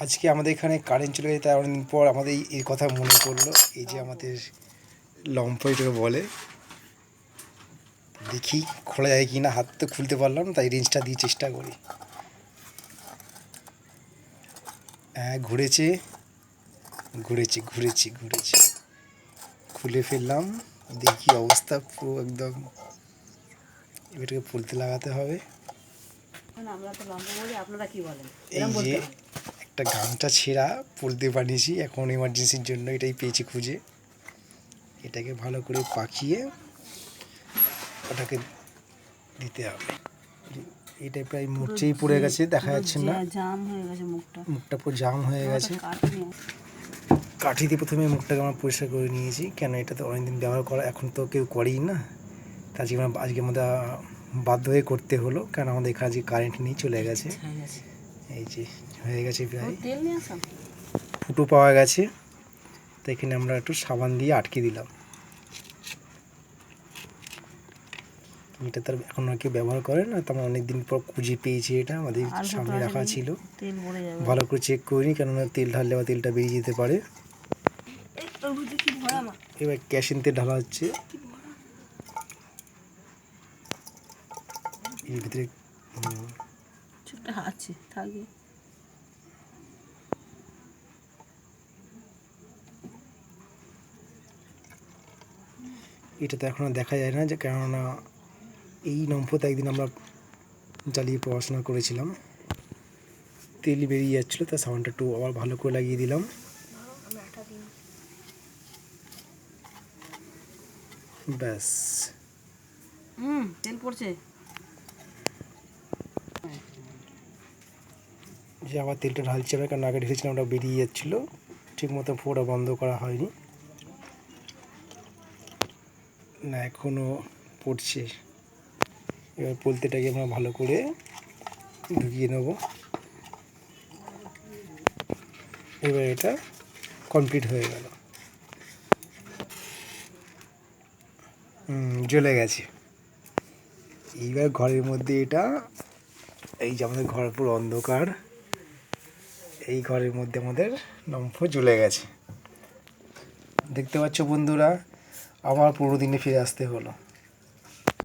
আজকে আমাদের এখানে কারেন্ট চলে গেছে তাই অনেকদিন পর আমাদের এই- কথা মনে পড়ল এই যে আমাদের লম্ফ এটাকে বলে। দেখি খোলা যায় কি না হাত তো খুলতে পারলাম তাই রেঞ্জটা দিয়ে চেষ্টা করি। হ্যাঁ ঘুরেছে ঘুরেছে ঘুরেছে ঘুরেছে। খুলে ফেললাম দেখি অবস্থা পুরো একদম এটাকে ফুলতে লাগাতে হবে। আমরা তো লম্বা বলি আপনারা কি বলেন? এই যে হবে। একটা গামছা ছেঁড়া পলতে বানিয়েছি। এখন এমার্জেন্সির জন্য এটাই পেয়েছি খুঁজে। এটাকে ভালো করে পাকিয়ে ওটাকে দিতে হবে। এটা প্রায় মুচেই পড়ে গেছে দেখা যাচ্ছে না। জাম হয়ে গেছে মুখটা। মুখটা পুরো জাম হয়ে গেছে। কাঠি দিয়ে প্রথমে মুখটাকে আমরা পরিষ্কার করে নিয়েছি কেন এটা তো অনেকদিন ব্যবহার করা এখন তো কেউ করেই না। তা আজকে আমরা আজকে আমাদের বাধ্য হয়ে করতে হলো কারণ আমাদের এখানে আজকে কারেন্ট নিয়ে চলে গেছে। এই যে হয়ে গেছে প্রায়। ফুটো পাওয়া গেছে। তো এখানে আমরা একটু সাবান দিয়ে আটকে দিলাম। এটা তার এখন আর কেউ ব্যবহার করে না। তো আমরা অনেকদিন পর খুঁজে পেয়েছি এটা। আমাদের সামনে রাখা ছিল। ভালো করে চেক করিনি কেননা তেল ঢাললে আবার তেলটা বেরিয়ে যেতে পারে। এবার ক্যাশিন তেল ঢালা হচ্ছে। এর ভিতরে আছে থাকবে এটা তো এখন আর দেখা যায় না যে কেননা এই নম্ফতে একদিন আমরা জ্বালিয়ে পড়াশোনা করেছিলাম। তেল বেরিয়ে যাচ্ছিল তার সাউন্ডটা একটু আবার ভালো করে লাগিয়ে দিলাম। ব্যাস। হুম তেল পড়ছে। যে আবার তেলটা ঢালছে না কারণ আগে ঢেলেছিলাম, ওটা বেরিয়ে যাচ্ছিল। ঠিক মতো ফোটা বন্ধ করা হয়নি। না এখনও পড়ছে। এবার পোলতেটাকে আমরা ভালো করে ঢুকিয়ে নেব। এবার এটা কমপ্লিট হয়ে গেল। জ্বলে গেছে। এইবার ঘরের মধ্যে এটা, এই যে আমাদের ঘর পুরো অন্ধকার। এই ঘরের মধ্যে আমাদের লম্ফ জ্বলে গেছে। দেখতে পাচ্ছ বন্ধুরা আমার পুরো দিনে ফিরে আসতে হলো।